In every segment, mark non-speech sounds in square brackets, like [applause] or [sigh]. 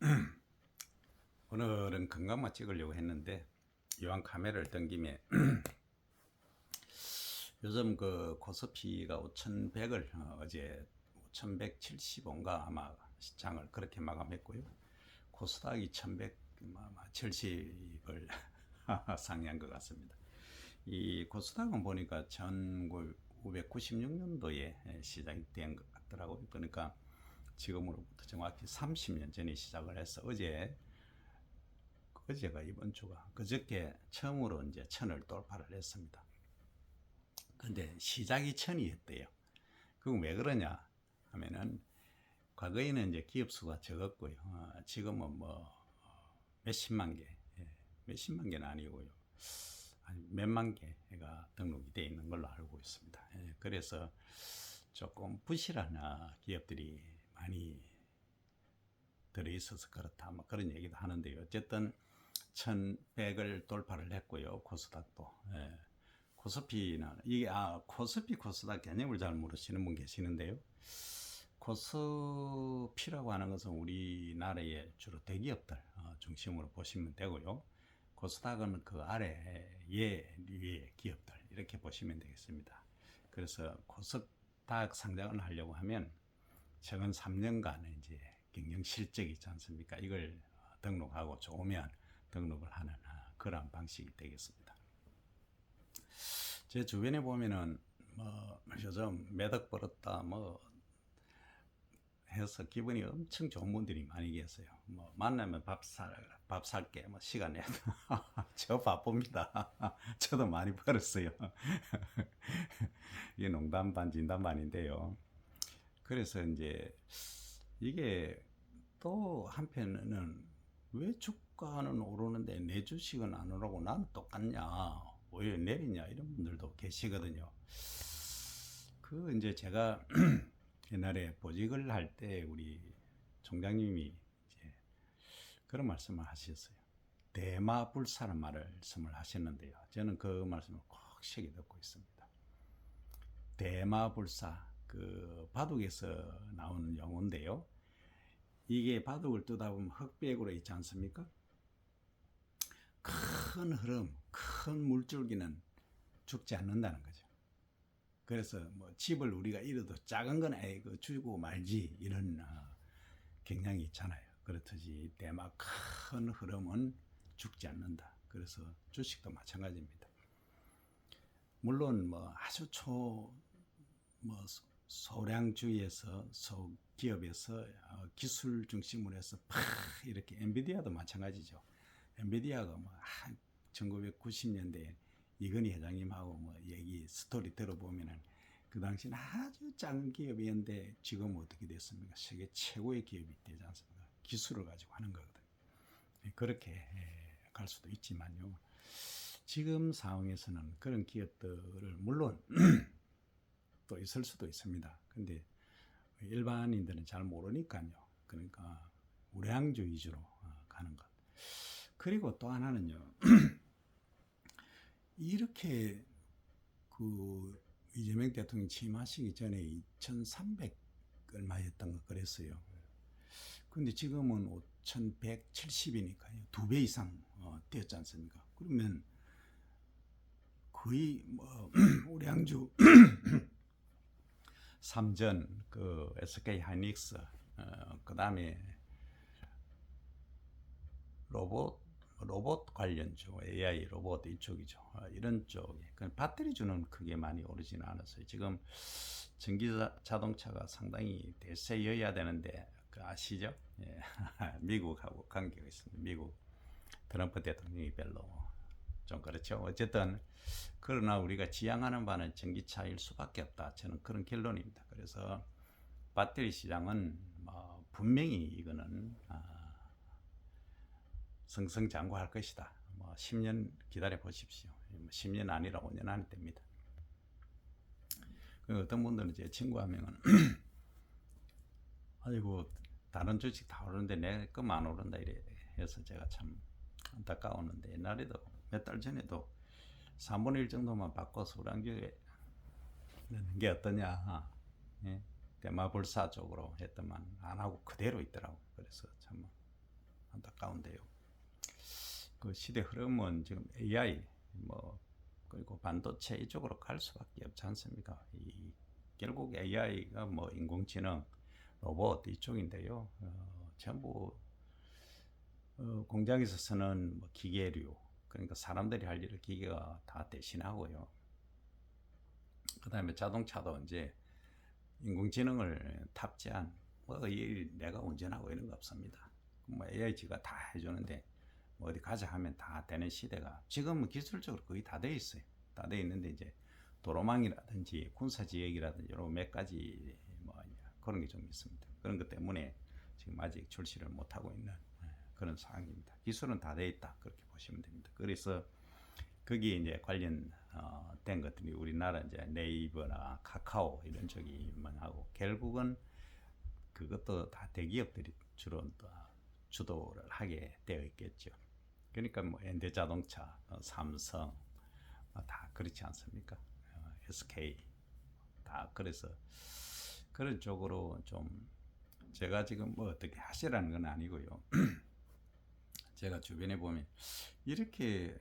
[clears throat] 오늘은 건강만 찍으려고 했는데 이왕 카메라를 던 김에 [clears throat] 요즘 그 코스피가 5,100을 어, 어제 5,175인가 아마 시장을 그렇게 마감했고요. 코스닥이 1,170을 [laughs] 상회한 것 같습니다. 이 코스닥은 보니까 1996년도에 시작이 된 것 같더라고요. 그러니까 지금으로부터 정확히 30년 전에 시작을 해서 어제 어제가 이번 주가 그저께 처음으로 이제 천을 돌파를 했습니다. 근데 시작이 천이었대요. 그건 왜 그러냐 하면은 과거에는 이제 기업 수가 적었고요. 어, 지금은 뭐 몇십만 개, 예, 몇십만 개는 아니고요. 아니, 몇만 개가 등록이 되어 있는 걸로 알고 있습니다. 예, 그래서 조금 부실한 아, 기업들이 많이 들어있어서 그렇다. 뭐 그런 얘기도 하는데요. 어쨌든 1100을 돌파를 했고요. 코스닥도. 예. 코스피는 이게 아 코스피 코스닥 개념을 잘 모르시는 분 계시는데요. 코스피라고 하는 것은 우리나라의 주로 대기업들 어, 중심으로 보시면 되고요. 코스닥은 그 아래 예 위의 기업들 이렇게 보시면 되겠습니다. 그래서 코스닥 상장을 하려고 하면 최근 3년간의 이제 경영 실적이 있지 않습니까? 이걸 등록하고 좋으면 등록을 하는 아, 그런 방식이 되겠습니다. 제 주변에 보면은 뭐 요즘 매덕 벌었다 뭐 해서 기분이 엄청 좋은 분들이 많이 계세요. 뭐 만나면 밥 살 밥 살게 뭐 시간 내. [laughs] 저 바쁩니다. [laughs] 저도 많이 벌었어요. [laughs] 이게 농담 반 진담 반인데요. 그래서 이제 이게 또 한편에는 왜 주가는 오르는데 내 주식은 안 오르고 나는 똑같냐 왜 내리냐 이런 분들도 계시거든요. 그 이제 제가 [clears throat] 옛날에 보직을 할 때 우리 총장님이 이제 그런 말씀을 하셨어요. 대마불사란 말씀을 하셨는데요. 저는 그 말씀을 꼭 새겨 듣고 있습니다. 대마불사 그 바둑에서 나오는 용어인데요. 이게 바둑을 뜨다 보면 흑백으로 있지 않습니까? 큰 흐름, 큰 물줄기는 죽지 않는다는 거죠. 그래서 뭐 집을 우리가 잃어도 작은 건 에이 그 주고 말지 이런 어, 경향이 있잖아요. 그렇듯이 대마 큰 흐름은 죽지 않는다. 그래서 주식도 마찬가지입니다. 물론 뭐 아주 초뭐 소량주의에서 소기업에서 어, 기술 중심으로 해서 팍 이렇게 엔비디아도 마찬가지죠. 엔비디아가 뭐 1990년대 이건희 회장님하고 뭐 얘기 스토리 들어보면은 그 당시는 아주 작은 기업이었는데 지금 어떻게 됐습니까? 세계 최고의 기업이 되지 않습니까? 기술을 가지고 하는 거거든요. 그렇게 예, 갈 수도 있지만요. 지금 상황에서는 그런 기업들을 물론 [clears throat] 또 있을 수도 있습니다. 근데 일반인들은 잘 모르니까요. 그러니까 우량주 위주로 어, 가는 것. 그리고 또 하나는요. [clears throat] 이렇게 그 이재명 대통령 취임하시기 전에 2,300 얼마였던 거 그랬어요. 근데 지금은 5,170이니까요. 두 배 이상 어, 뛰었지 않습니까? 그러면 거의 뭐 [clears throat] 우량주 [clears throat] 삼전 그 SK 하이닉스 어, 그 다음에 로봇 로봇 관련주 AI 로봇 이쪽이죠. 어, 이런 쪽에 그 배터리 주는 크게 많이 오르지는 않았어요. 지금 전기 자동차가 상당히 대세여야 되는데 그 아시죠? 예. [laughs] 미국하고 관계가 있습니다. 미국 트럼프 대통령이 별로 좀 그렇죠. 어쨌든 그러나 우리가 지향하는 바는 전기차일 수밖에 없다. 저는 그런 결론입니다. 그래서 배터리 시장은 뭐 분명히 이거는 아, 승승장구할 것이다. 뭐 10년 기다려 보십시오. 10년 아니라 5년 안에 됩니다. 그 어떤 분들은 제 친구 한 명은 [clears throat] 아이고 다른 주식 다 오르는데 내 것만 안 오른다 이래 해서 제가 참 안타까웠는데 옛날에도 몇 달 전에도 3분의 1 정도만 바꿔서 우량주에 넣는 게 어떠냐 예? 대마불사 쪽으로 했더만 안 하고 그대로 있더라고 그래서 참 안타까운데요. 그 시대 흐름은 지금 AI 뭐 그리고 반도체 이쪽으로 갈 수밖에 없지 않습니까? 이 결국 AI가 뭐 인공지능, 로봇 이쪽인데요. 어, 전부 어, 공장에서 쓰는 뭐 기계류 그러니까 사람들이 할 일을 기계가 다 대신하고요. 그 다음에 자동차도 이제 인공지능을 탑재한 뭐이 내가 운전하고 이런 거 없습니다. 뭐 AI가 다 해주는데 뭐 어디 가자 하면 다 되는 시대가 지금은 기술적으로 거의 다 돼 있어요. 다 돼 있는데 이제 도로망이라든지 군사 지역이라든지 여러 몇 가지 뭐 그런 게 좀 있습니다. 그런 것 때문에 지금 아직 출시를 못 하고 있는 예, 그런 상황입니다. 기술은 다 돼 있다 그렇게 보시면 됩니다. 그래서 거기에 이제 관련 어, 된 것들이 우리나라 이제 네이버나 카카오 이런 쪽이만 하고 결국은 그것도 다 대기업들이 주로 또 주도를 하게 되어 있겠죠. 그러니까 뭐 현대자동차, 어, 삼성 어, 다 그렇지 않습니까? 어, SK 다 그래서 그런 쪽으로 좀 제가 지금 뭐 어떻게 하시라는 건 아니고요. [clears throat] 제가 주변에 보면 이렇게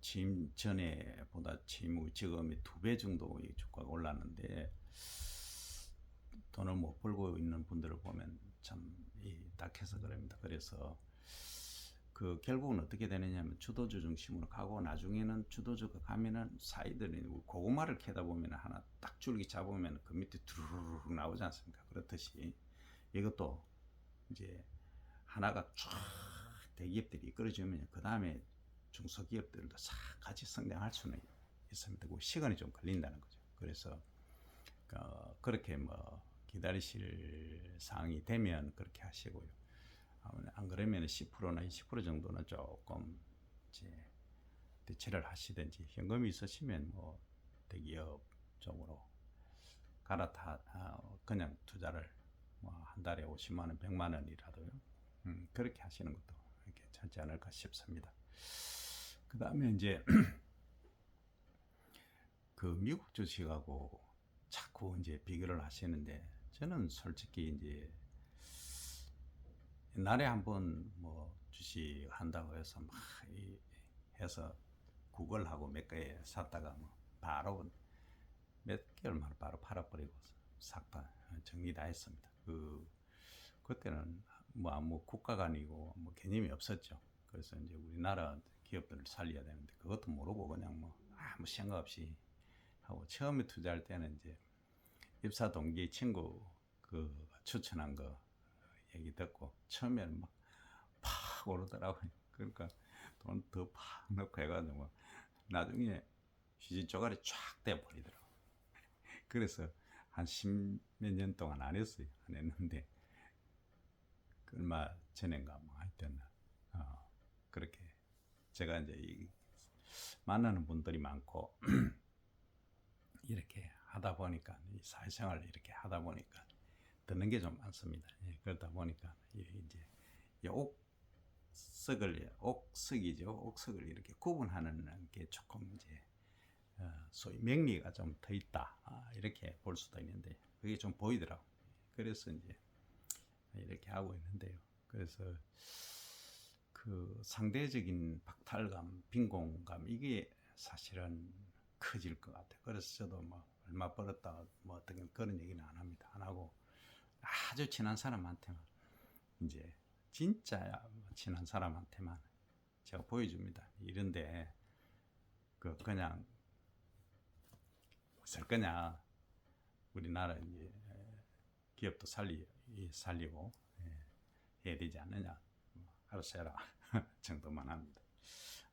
취임 전에 보다 취임 후 지금이 두배 정도 이 주가가 올랐는데 돈을 못 벌고 있는 분들을 보면 참이 딱해서 그럽니다. 그래서 그 결국은 어떻게 되느냐면 주도주 중심으로 가고 나중에는 주도주가 가면은 사이들이 고구마를 캐다 보면 하나 딱 줄기 잡으면 그 밑에 두루룩 나오지 않습니까? 그렇듯이 이것도 이제 하나가 쫙 대기업들이 이끌어주면 그 다음에 중소기업들도 싹 같이 성장할 수는 있습니다. 그 시간이 좀 걸린다는 거죠. 그래서 어, 그렇게 뭐 기다리실 상황이 되면 그렇게 하시고요. 안 그러면 10%나 20% 정도는 조금 이제 대체를 하시든지 현금이 있으시면 뭐 대기업 쪽으로 갈아타 어, 그냥 투자를 뭐 한 달에 50만 원, 100만 원이라도요. 음, 그렇게 하시는 것도 괜찮지 않을까 싶습니다. 그 다음에 이제 [clears throat] 그 미국 주식하고 자꾸 이제 비교를 하시는데 저는 솔직히 이제 옛날에 한번 뭐 주식 한다고 해서 막 해서 구걸하고 몇 개 샀다가 뭐 바로 몇 개월 만에 바로 팔아버리고 삭발 정리 다 했습니다. 그 그때는 뭐 아무 국가가 아니고 뭐 개념이 없었죠. 그래서 이제 우리나라 기업들을 살려야 되는데 그것도 모르고 그냥 뭐 아무 생각 없이 하고 처음에 투자할 때는 이제 입사 동기 친구 그 추천한 거 얘기 듣고 처음에는 막 팍 오르더라고요. 그러니까 돈 더 팍 넣고 해가지고 나중에 휴지 쪼가리 쫙 떼버리더라고. 그래서 한 십몇 년 동안 안 했어요. 안 했는데 그 얼마 전인가 뭐 하여튼 어, 그렇게 제가 이제 이, 만나는 분들이 많고 [clears throat] 이렇게 하다 보니까 이 사회생활을 이렇게 하다 보니까 듣는 게 좀 많습니다. 예, 그러다 보니까 이제 옥석을 옥석이죠. 옥석을 이렇게 구분하는 게 조금 이제 어, 소위 명리가 좀 더 있다 아, 이렇게 볼 수도 있는데 그게 좀 보이더라고. 그래서 이제 이렇게 하고 있는데요. 그래서 그 상대적인 박탈감, 빈곤감 이게 사실은 커질 것 같아요. 그래서 저도 뭐 얼마 벌었다 뭐 어떤 그런 얘기는 안 합니다. 안 하고 아주 친한 사람한테만 이제 진짜 친한 사람한테만 제가 보여줍니다. 이런데 그 그냥 쓸 거냐 우리나라 이제 기업도 살리 살리고 예, 해야 되지 않느냐 알아서 해라 [laughs] 정도만 합니다.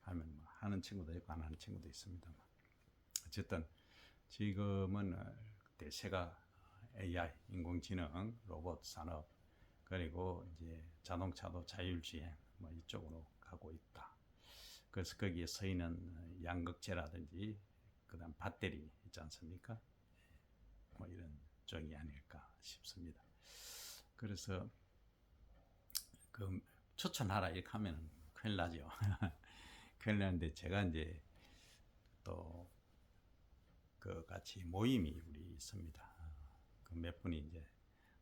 하면 뭐 하는 친구도 있고 안 하는 친구도 있습니다만 어쨌든 지금은 대세가 AI 인공지능 로봇 산업 그리고 이제 자동차도 자율주행 뭐 이쪽으로 가고 있다. 그래서 거기에 서 있는 양극재라든지 그다음 배터리 있지 않습니까? 뭐 이런 쪽이 아닐까 싶습니다. 그래서 그 추천하라 이렇게 하면 큰일 나죠. [laughs] 큰일 나는데 제가 이제 또 그 같이 모임이 우리 있습니다. 그 몇 분이 이제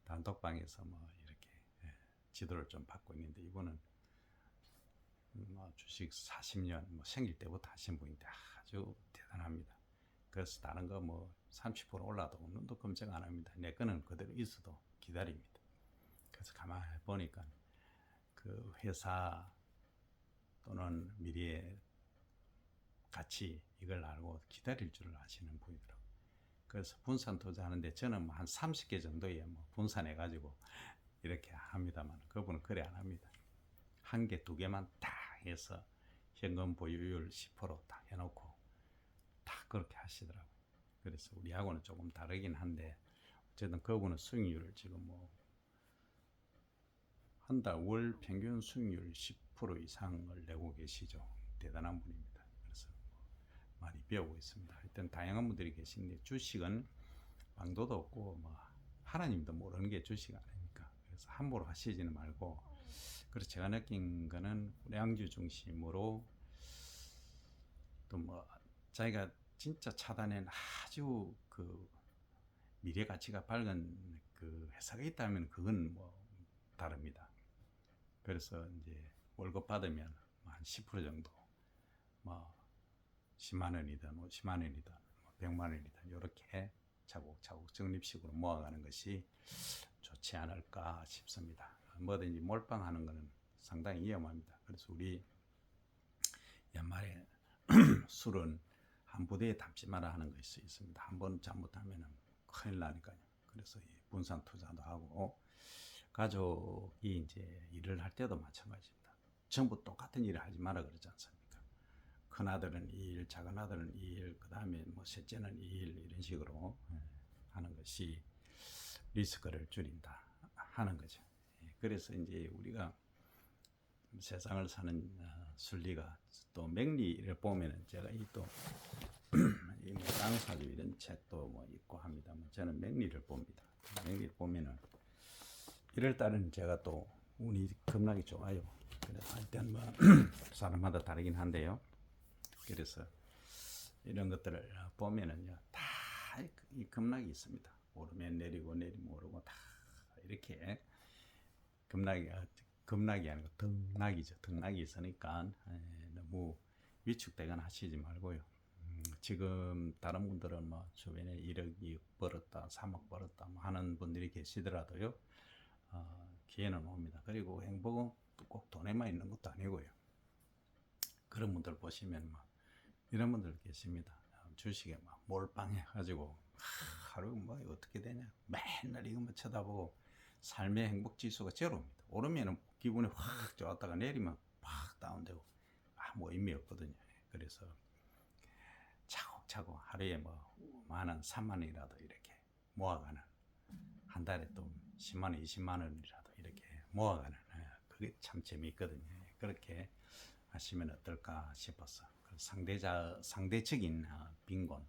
단톡방에서 뭐 이렇게 예, 지도를 좀 받고 있는데 이분은 뭐 주식 40년 뭐 생길 때부터 하신 분인데 아주 대단합니다. 그래서 다른 거 뭐 30% 올라도 눈도 끔찍 안 합니다. 내 거는 그대로 있어도 기다립니다. 그래서 가만히 보니까 그 회사 또는 미래의 가치 이걸 알고 기다릴 줄 아시는 분이더라고요. 그래서 분산 투자하는데 저는 뭐 한 30개 정도에 뭐 분산해 가지고 이렇게 합니다만 그분은 그래 안 합니다. 한 개, 두 개만 다 해서 현금 보유율 10%다 해놓고 다 그렇게 하시더라고요. 그래서 우리하고는 조금 다르긴 한데 어쨌든 그분은 수익률을 지금 뭐 한 달 월 평균 수익률 10% 이상을 내고 계시죠. 대단한 분입니다. 그래서 뭐 많이 배우고 있습니다. 하여튼 다양한 분들이 계신데 주식은 방도도 없고 뭐 하나님도 모르는 게 주식 아닙니까? 그래서 함부로 하시지는 말고 그래서 제가 느낀 거는 우량주 중심으로 또 뭐 자기가 진짜 차단한 아주 그 미래 가치가 밝은 그 회사가 있다면 그건 뭐 다릅니다. 그래서 이제 월급 받으면 뭐한10% 정도 뭐 10만 원이든 50만 원이든 뭐 100만 원이든 이렇게 차곡차곡 적립식으로 모아가는 것이 좋지 않을까 싶습니다. 뭐든지 몰빵하는 것은 상당히 위험합니다. 그래서 우리 연말에 [clears throat] 술은 한 부대에 담지 마라 하는 것이 있습니다. 한 번 잘못하면 큰일 나니까요. 그래서 이 분산 투자도 하고 가족이 이제 일을 할 때도 마찬가지입니다. 전부 똑같은 일을 하지 마라 그러지 않습니까? 큰 아들은 이 일, 작은 아들은 이 일, 그 다음에 뭐 셋째는 이 일 이런 식으로 예, 하는 것이 리스크를 줄인다 하는 거죠. 예, 그래서 이제 우리가 세상을 사는 어, 순리가 또 맥리를 보면은 제가 이또 [clears throat] 땅사주 이런 책도 뭐 있고 합니다만 저는 맥리를 봅니다. 맥리를 보면은 1월 달은 제가 또 운이 겁나게 좋아요. 그래서 일단 뭐 [clears throat] 사람마다 다르긴 한데요. 그래서 이런 것들을 보면은요 다이 급락이 있습니다. 오르면 내리고 내리면 오르고 다 이렇게 급락이 급락이 아니고 등락이죠. 등락이 있으니까 에, 너무 위축되거나 하시지 말고요. 음, 지금 다른 분들은 뭐 주변에 1억이 벌었다, 3억 벌었다 뭐 하는 분들이 계시더라도요. 어, 기회는 옵니다. 그리고 행복은 꼭 돈에만 있는 것도 아니고요. 그런 분들 보시면 뭐 이런 분들 계십니다. 어, 주식에 막 몰빵해 가지고 하루 뭐 어떻게 되냐 맨날 이것만 쳐다보고 삶의 행복 지수가 제로입니다. 오르면은 기분이 확 좋았다가 내리면 확 다운되고 아무 의미 없거든요. 그래서 차곡차곡 하루에 뭐 만원, 3만 원이라도 이렇게 모아가는 한 달에 또 10만 원, 20만 원이라도 이렇게 모아가는 예, 그게 참 재미있거든요. 그렇게 하시면 어떨까 싶어서 그 상대자 상대적인 어, 빈곤,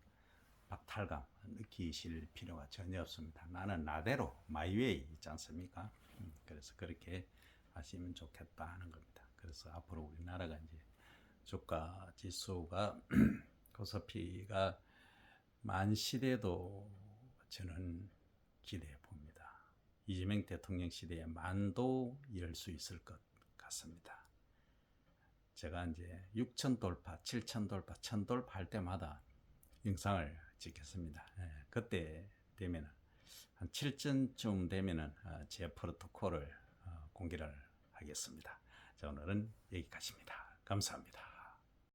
박탈감 느끼실 필요가 전혀 없습니다. 나는 나대로 마이웨이 있지 않습니까? 음, 그래서 그렇게 하시면 좋겠다 하는 겁니다. 그래서 앞으로 우리나라가 이제 주가 지수가 [clears throat] 코스피가 만시대도 저는 기대해. 이재명 대통령 시대에 만도 이룰 수 있을 것 같습니다. 제가 이제 6천 돌파, 7천 돌파, 1000 돌파 할 때마다 영상을 찍겠습니다. 예, 그때 되면은 한 7천쯤 되면은 어, 제 프로토콜을 어, 공개를 하겠습니다. 자, 오늘은 여기까지입니다. 감사합니다.